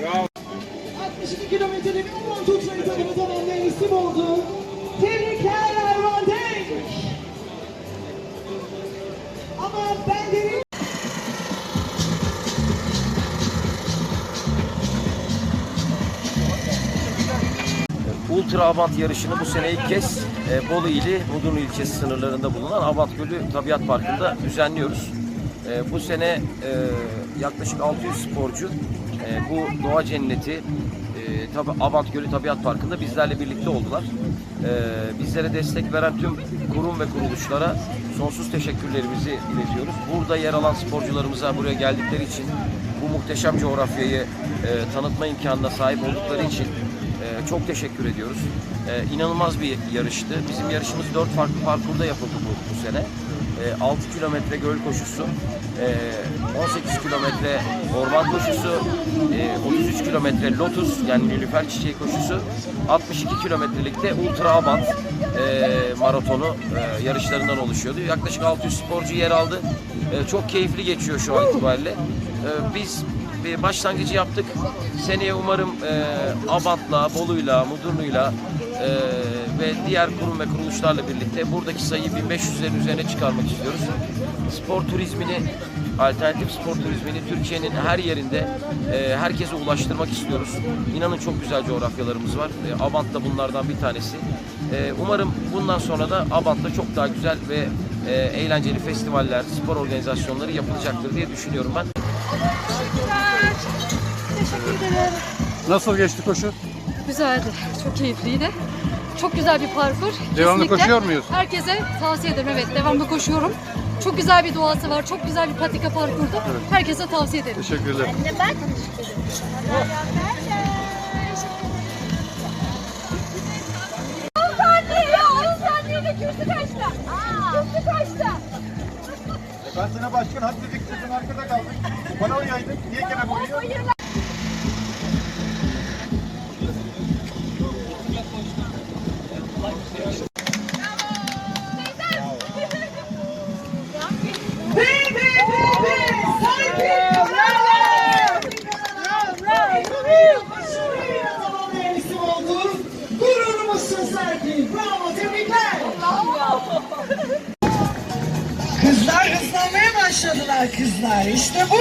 Bravo. 62 kilometrelik Umut Uçay'ı takımı tamamlayan isim oldu. Tebrikler Erman Denk. Ama ben de Ultra Avant yarışını bu sene ilk kez e, Bolu ili Mudurnu ilçesi sınırlarında bulunan Avant Gölü Tabiat Parkı'nda düzenliyoruz. E, bu sene e, yaklaşık 600 sporcu e, bu doğa cenneti e, tabi Avant Gölü Tabiat Parkı'nda bizlerle birlikte oldular. E, bizlere destek veren tüm kurum ve kuruluşlara sonsuz teşekkürlerimizi iletiyoruz. Burada yer alan sporcularımıza buraya geldikleri için bu muhteşem coğrafyayı e, tanıtma imkanına sahip oldukları için ee, çok teşekkür ediyoruz. Ee, inanılmaz bir yarıştı. Bizim yarışımız dört farklı parkurda yapıldı bu, bu sene. Ee, 6 kilometre göl koşusu, ee, 18 kilometre orman koşusu, ee, 33 kilometre lotus yani nilüfer çiçeği koşusu, 62 kilometrelik de ultra abant ee, maratonu ee, yarışlarından oluşuyordu. Yaklaşık 600 sporcu yer aldı. Ee, çok keyifli geçiyor şu an itibariyle. Ee, biz bir başlangıcı yaptık. Seneye umarım e, Abant'la, Bolu'yla, Mudurnu'yla e, ve diğer kurum ve kuruluşlarla birlikte buradaki sayıyı 1500'lerin üzerine çıkarmak istiyoruz. Spor turizmini, alternatif spor turizmini Türkiye'nin her yerinde e, herkese ulaştırmak istiyoruz. İnanın çok güzel coğrafyalarımız var. E, Abant da bunlardan bir tanesi. E, umarım bundan sonra da Abant'ta çok daha güzel ve e, eğlenceli festivaller, spor organizasyonları yapılacaktır diye düşünüyorum ben. Teşekkür ederim. Nasıl geçti koşu? Güzeldi. Çok keyifliydi. Çok güzel bir parkur. Devamlı Kesinlikle koşuyor muyuz? Herkese tavsiye ederim. Evet, devamlı koşuyorum. Çok güzel bir doğası var. Çok güzel bir patika parkurdu. Herkese tavsiye ederim. Teşekkürler. Ben sana başkan hadi dedik sen arkada kaldın. Bana oyaydın. Niye gene boyuyor? Tebrikler. Kızlar hızlanmaya başladılar kızlar. İşte bu.